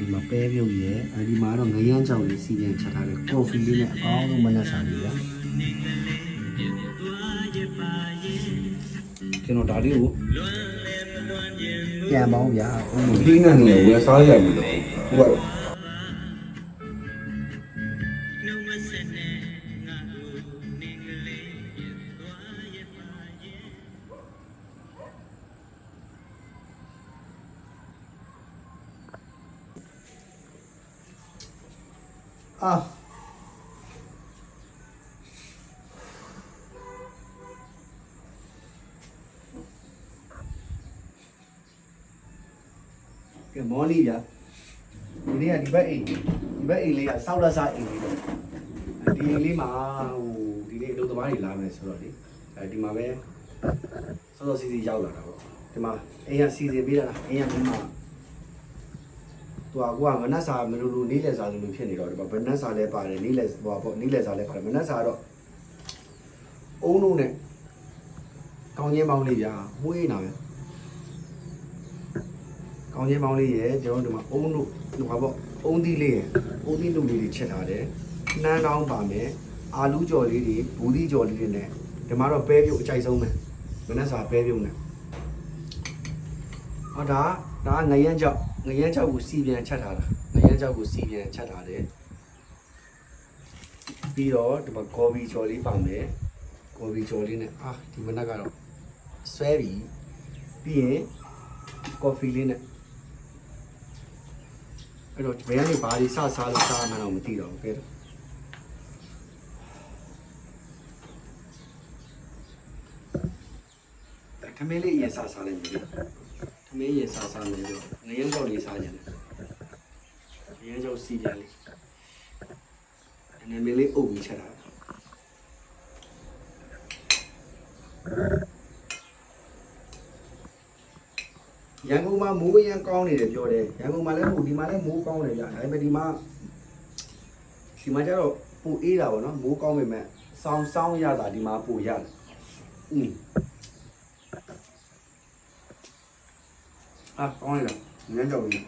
ဒီမှာပဲပြုတ်ရယ်အဲဒီမှာတော့ငရမ်းကြောင်လေးစီပြန်ချက်ထားတယ်ကော်ဖီလေးနဲ့အကောင်းဆုံးမနက်စာလေးရကျွန်တော်ဒါလေးကိုပြန်ပေါင်းဗျာဦးမဒီနဲ့နေဝယ်စားရပြီလို့ဟိုက အာကဲမော်နီဗျာဒီနေ့ကဒီဘက်အိမ်ဒီဘက်အိမ်လေးကစောက်လက်စားအိမ်လေးတော့ဒီအိမ်လေးမှာဟိုဒီနေ့အလုပ်သမားတွေလာမယ်ဆိုတော့လေအဲဒီမှာပဲစောစောစီစီရောက်လာတာပေါ့ဒီမှာအိမ်ကစီစဉ်ပေးတာလားအိမ်ကဒီမှာ သူကကိုကမနက်စာမလို့လို့နေ့လယ်စာလို့လို့ဖြစ်နေတော့ဒီမှာမနက်စာလည်းပါတယ်နေ့လယ်ဟိုပေါ့နေ့လယ်စာလည်းပါတယ်မနက်စာတော့အုံးလုံးနဲ့ကောင်းချင်းပေါင်းလေးဗျာမွေးနေတာပဲကောင်းချင်းပေါင်းလေးရယ်ကျွန်တော်တို့ဒီမှာအုံးတို့ဟိုပါပေါ့အုံးသီးလေးရယ်အုံးသီးလူလေးတွေချက်ထားတယ်နှမ်းတောင်းပါမယ်အာလူးကြော်လေးတွေဘူးသီးကြော်လေးတွေနဲ့ဒီမှာတော့ပဲပြုတ်အကြိုက်ဆုံးပဲမနေ့စာပဲပြုတ်နဲ့ဟောဒါဒါငရမ်းကြောက် ငရမ်းကြောက်ကိုစီပြန်ချက်ထားတာငရမ်းကြောက်ကိုစီပြန်ချက်ထားတယ်ပြီးတော့ဒီမှာကော်ဘီကြော်လေးပါမယ်ကော်ဘီကြော်လေးနဲ့အာဒီမနက်ကတော့ဆွဲပြီပြီးရင်ကော်ဖီလေးနဲ့အဲ့တော့ဘယ်ကနေဘာတွေစစားလို့စားမှန်းတော့မသိတော့ဘူးကဲထမင်းလေးရေစားစားလိုက်ပြီထ မင်းရေစားစားမယ်ဆိုငရမ်းကြောက်လေးစားကြတယ်ငရမ်းကြောက်စီပြန်လေးအနေမလေးအုပ်ပြီးချက်တာရန်ကုန်မှာမိုးရမ်းကောင်းနေတယ်ပြောတယ်ရန်ကုန်မှာလည်းမိုးဒီမှာလည်းမိုးကောင်းတယ်ဗျာဒါပေမဲ့ဒီမှာဒီမှာကျတော့ပူအေးတာပေါ့နော်မိုးကောင်းပေမဲ့စောင်းစောင်းရတာဒီမှာပူရတယ်อืม အာကောင်းရလားငန်းကြောက်ပြီ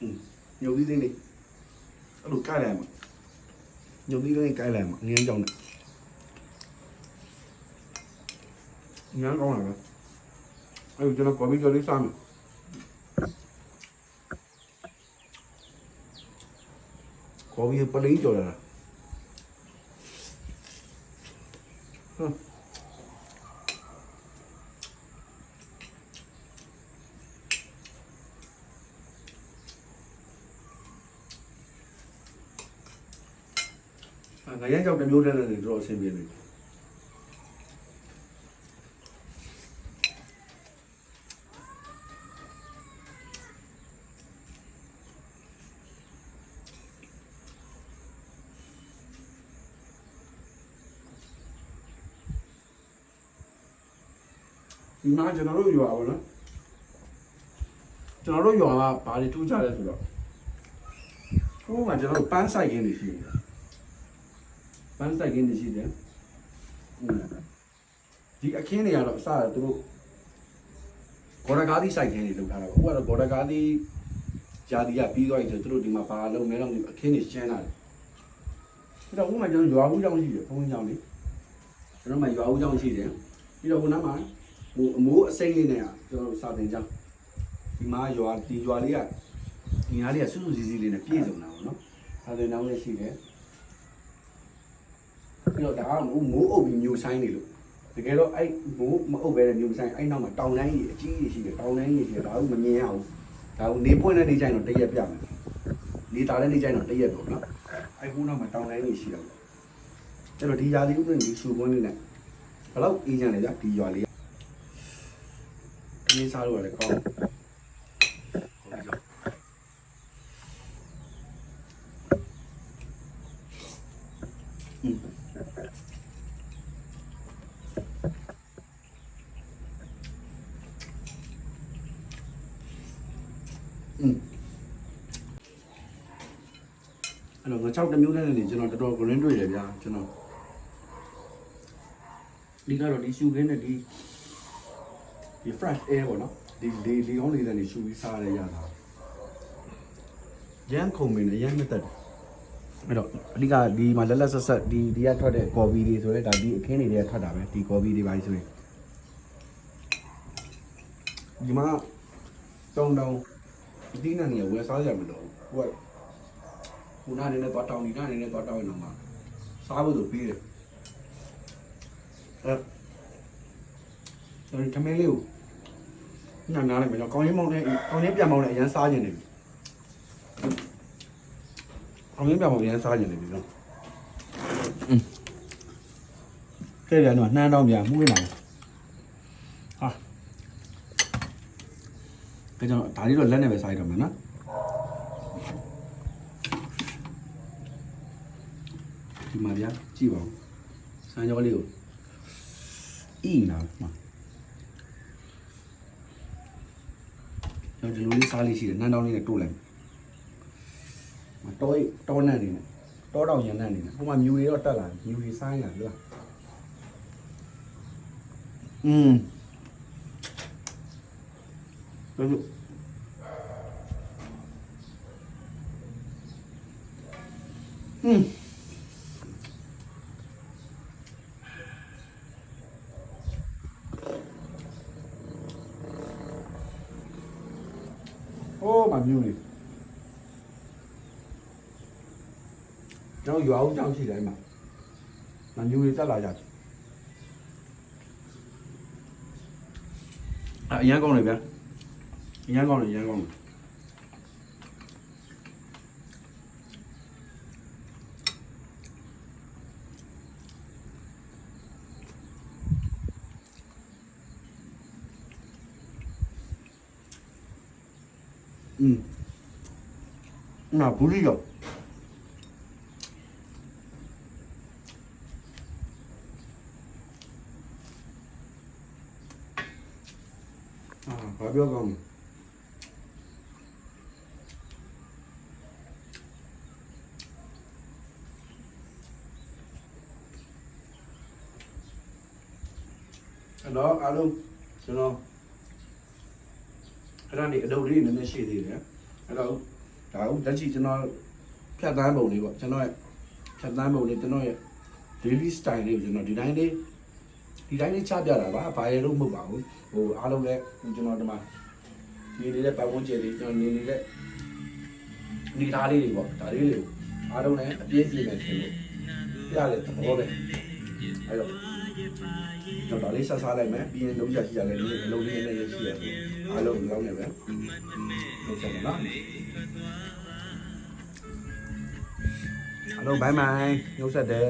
อืมညိုပြီးသိနေအဲ့လိုကြိုက်လိုက်မှာညိုပြီးသိနေကြိုက်လိုက်မှာငန်းကြောက်နေ ငန်းကောင်းလာပဲအဲ့ဒါကျွန်တော်ကော်ဖီကြော်လေးစားမယ်ကော်ဖီပလိန်ကြော်လာတာဟမ်ငါရမ်းကြောက်တစ်မျိုးတည်းနဲ့တော်တော်အဆင်ပြေနေ ဒီမှာကျွန်တော်တို့ရွာပါနော်ကျွန်တော်တို့ရွာကဘာတွေထူးခြားလဲဆိုတော့ဟိုကကျွန်တော်တို့ပန်းဆိုင်ခင်းတွေရှိတယ်ပန်းဆိုင်ခင်းတွေရှိတယ်ဟုတ်ဒီအခင်းတွေကတော့အစသူတို့ဂေါ်ရကားသီးဆိုင်ခင်းတွေလုပ်ထားတာပေါ့ဟိုကတော့ဂေါ်ရကားသီးဂျာတီကပြီးသွားပြီဆိုသူတို့ဒီမှာဘာလုပ်မဲတော့မသိဘူးအခင်းတွေရှင်းလာတယ်အဲ့တော့ဟိုမှာကျွန်တော်ရွာဦးကျောင်းရှိတယ်ဘုန်းကြီးကျောင်းလေးကျွန်တော်မှရွာဦးကျောင်းရှိတယ်ပြီးတော့ဟိုနားမှာ ဟိုအမိုးအစိမ့်လေးနဲ့อ่ะကျွန်တော်တို့စာသင်ကြားဒီမှာရွာဒီရွာလေးကဒီဟာလေးကစွစွစည်းစည်းလေးနဲ့ပြည့်စုံတာပေါ့နော်စာသင်ကျောင်းလေးရှိတယ်ပြီးတော့ဒါကမိုးမိုးအုပ်ပြီးမျိုးဆိုင်နေလို့တကယ်တော့အဲ့မိုးမအုပ်ပဲတဲ့မျိုးဆိုင်အဲ့နောက်မှာတောင်တန်းကြီးအကြီးကြီးရှိတယ်တောင်တန်းကြီးရှိတယ်ဒါကမမြင်ရဘူးဒါကနေပွင့်တဲ့နေကြိုင်တော့တရက်ပြမယ်နေတာတဲ့နေကြိုင်တော့တရက်ပေါ့နော်အဲ့ခုနောက်မှာတောင်တန်းကြီးရှိတယ်ကျွန်တော်ဒီຢာလေးဥပဒေဒီစူကွန်းလေးနဲ့ဘယ်တော့အေးကြလဲဗျဒီရွာလေး ဒီစားလို့ရတယ်ကောင်းဟုတ်ပြီကြောอืมอืมအဲ့တော့ငါ6တစ်မျိုးနဲ့နေကျွန်တော်တော်တော် green တွေ့တယ်ဗျာကျွန်တော် ဒီကတော့ဒီရှူခင်းနဲ့ဒီ ဒီ fresh air ပေါ့နော်ဒီလေလေကောင်းလေးတွေရှူပြီးစားရရတာရမ်းခုံမင်းနဲ့ရမ်းမသက်တယ်အဲ့တော့အဓိကဒီမှာလက်လက်ဆက်ဆက်ဒီဒီကထွက်တဲ့ကော်ဖီတွေဆိုလဲဒါဒီအခင်းတွေတွေကထွက်တာပဲဒီကော်ဖီတွေပါဆိုရင်ဒီမှာတောင်းတောင်းဒီဒီနာနေဝယ်စားရမလို့ဟိုကဟိုနာနေနဲ့တော့တောင်းဒီနာနေနဲ့တော့တောင်းနေမှာစားဖို့ဆိုပြီးတယ်အဲအဲ့ဒီထမင်းလေးကို နားနားလိုက်မယ်တော့ကောင်းရင်းမောင်းနဲ့ကောင်းရင်းပြန်မောင်းနဲ့အရန်စားကျင်နေပြီကောင်းရင်းပြန်မောင်းအရန်စားကျင်နေပြီနော်อืมကဲပြန်တော့နှမ်းတော့ပြန်မှုနေပါဟာဒါကြောင့်ဒါလေးတော့လက်နဲ့ပဲစားရတော့မယ်နော်ဒီမှာဗျာကြည့်ပါဦးစမ်းကြောလေးကိုအီးနာမှာကျွန် တော်ဒီလိုလေးစားလေးရှိတယ်နန်းတောင်းလေးနဲ့တိုးလိုက်မတော်တောနန်းနေနဲ့တောတောင်ရန်နန်းနေနဲ့ဟိုမှာမြူတွေတော့တက်လာမြူတွေဆိုင်းလာလားอืมဒါဆိုอืม မှာမြူးနေကျွန်တော်ရွာဦးကြောင်းရှိတိုင်းမှာမမြူးတွေတက်လာကြတယ်အရန်ကောင်းတယ်ဗျာအရန်ကောင်းတယ်အရန်ကောင်းတယ် อืมနာဘူးရီရောအာဘာပြောကောင်းလဲအဲ့တော့ အားလုံးကျွန်တော်အဲ့ဒါနေအလုပ်လေးနည်းနည်းရှိသေးတယ်အဲ့တော့ဒါဦးလက်ရှိကျွန်တော်ဖြတ်သန်းပုံလေးပေါ့ကျွန်တော်ရဲ့ဖြတ်သန်းပုံလေးကျွန်တော်ရဲ့ daily style လေးကိုကျွန်တော်ဒီတိုင်းလေးဒီတိုင်းလေးချပြတာပါဘာရလို့မဟုတ်ပါဘူးဟိုအားလုံးလည်းကျွန်တော်ဒီမှာနေနေတဲ့ပတ်ဝန်းကျင်လေးကျွန်တော်နေနေတဲ့နေသားလေးတွေပေါ့ဒါလေးတွေကိုအားလုံးလည်းအပြည့်ပြည့်နဲ့ထင်လို့ပြရတဲ့သဘောပဲအဲ့တော့ကျွန် တော်ဒါလေးဆက်စားလိုက်မယ်ပြီးရင်လုံးချရှိရလဲဒီအလုံးလေးနဲ့ရရှိရတယ်အားလုံးကောင်းနေပဲလုံးချက်နော်အားလုံးဘိုင်ဘိုင်ညှို့ဆက်တယ်